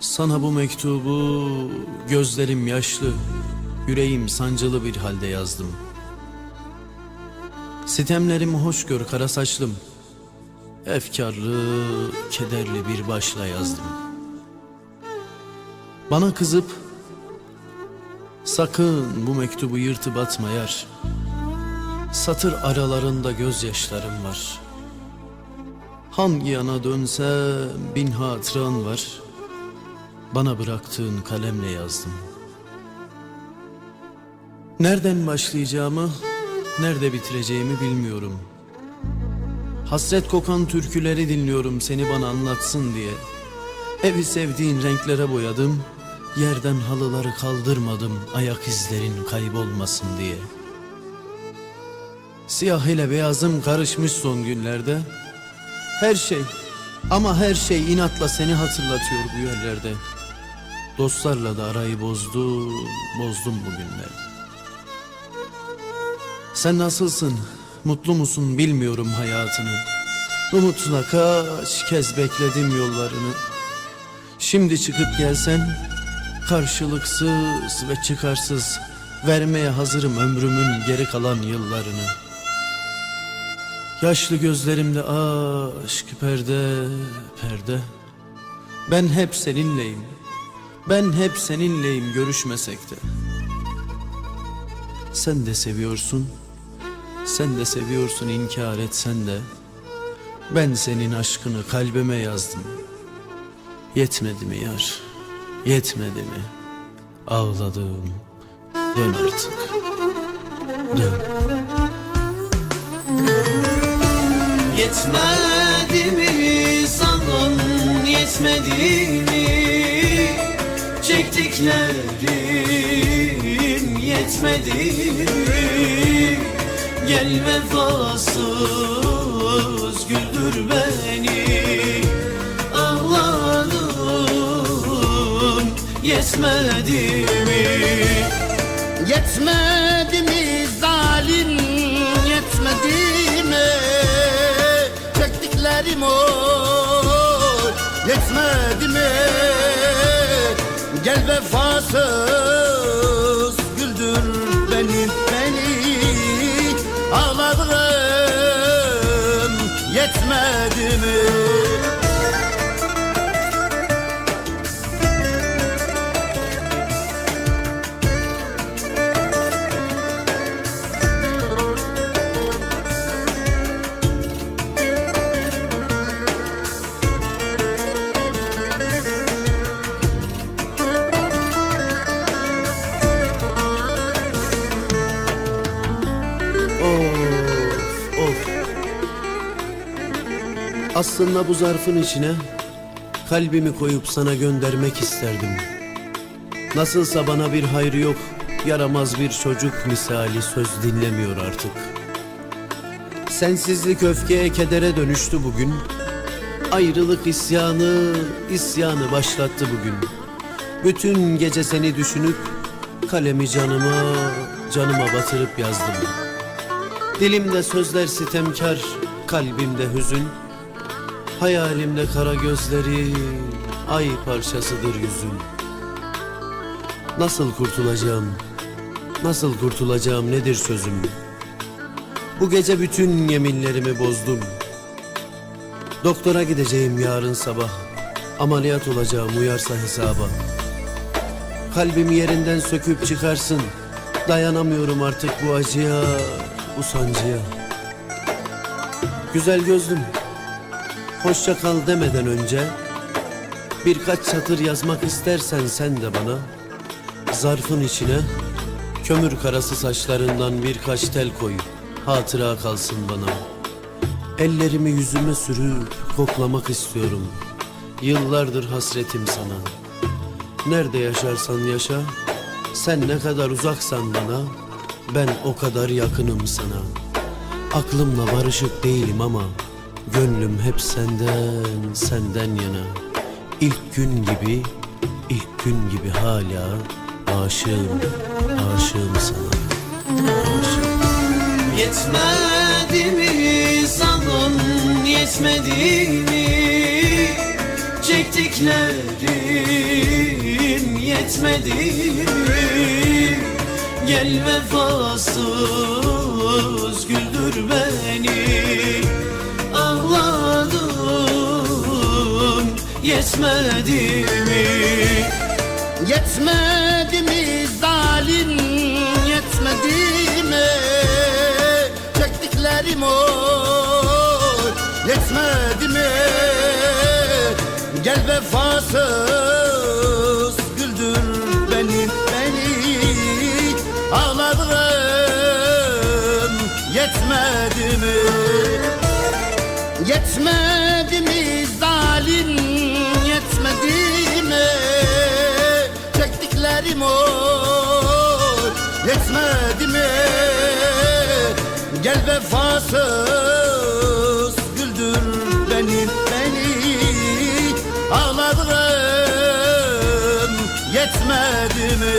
Sana bu mektubu gözlerim yaşlı, yüreğim sancılı bir halde yazdım. Sitemlerimi hoş gör kara saçlım, efkarlı, kederli bir başla yazdım. Bana kızıp, sakın bu mektubu yırtıp atma yar. Satır aralarında gözyaşlarım var. Hangi yana dönse bin hatıran var. Bana bıraktığın kalemle yazdım. Nereden başlayacağımı, nerede bitireceğimi bilmiyorum. Hasret kokan türküleri dinliyorum seni bana anlatsın diye. Evi sevdiğin renklere boyadım. Yerden halıları kaldırmadım ayak izlerin kaybolmasın diye. Siyah ile beyazım karışmış son günlerde. Her şey ama her şey inatla seni hatırlatıyor bu yerlerde. Dostlarla da arayı bozdu, bozdum bugünlerde. Sen nasılsın, mutlu musun bilmiyorum hayatını. Umutla kaç kez bekledim yollarını. Şimdi çıkıp gelsen, karşılıksız ve çıkarsız vermeye hazırım ömrümün geri kalan yıllarını. Yaşlı gözlerimde aşk perde, perde. Ben hep seninleyim. Ben hep seninleyim görüşmesek de. Sen de seviyorsun. Sen de seviyorsun inkar etsen de. Ben senin aşkını kalbime yazdım. Yetmedi mi yar? Yetmedi mi? Ağladım. Dön artık. Dön. Yetmedi mi sandın yetmedi mi Çektiklerim yetmedi. Gel vefasız güldür beni. Ağladım yetmedi mi? Yetmedi mi zalim yetmedi mi? Çektiklerim o yetmedi mi Gel vefasız güldür beni beni. Ağladım yetmedi mi Aslında bu zarfın içine Kalbimi koyup sana göndermek isterdim. Nasılsa bana bir hayrı yok Yaramaz bir çocuk misali söz dinlemiyor artık. Sensizlik öfkeye kedere dönüştü bugün. Ayrılık isyanı, isyanı başlattı bugün. Bütün gece seni düşünüp Kalemi canıma, canıma batırıp yazdım. Dilimde sözler sitemkar, kalbimde hüzün Hayalimde kara gözleri, ay parçasıdır yüzün Nasıl kurtulacağım, nasıl kurtulacağım nedir sözüm? Bu gece bütün yeminlerimi bozdum. Doktora gideceğim yarın sabah. Ameliyat olacağım uyarsa hesaba. Kalbimi yerinden söküp çıkarsın. Dayanamıyorum artık bu acıya, bu sancıya. Güzel gözlüm Hoşça kal demeden önce Birkaç satır yazmak istersen sen de bana. Zarfın içine Kömür karası saçlarından birkaç tel koy. Hatıra kalsın bana. Ellerimi yüzüme sürüp koklamak istiyorum. Yıllardır hasretim sana. Nerede yaşarsan yaşa Sen ne kadar uzaksan bana Ben o kadar yakınım sana. Aklımla barışık değilim ama Gönlüm hep senden, senden yana. İlk gün gibi, ilk gün gibi hala Aşığım, aşığım sana. Aşığım. Yetmedi mi sandın yetmedi mi çektiklerim yetmedi mi? Gel vefasız güldür beni yetmedi mi? Yetmedi mi zalim? Yetmedi mi? Çektiklerim o. Yetmedi mi? Gel vefasız güldür beni beni. Ağladım yetmedi mi? Yetmedi mi zalim Çektiklerim o yetmedi mi? Gel vefasız güldür beni beni. Ağladım yetmedi mi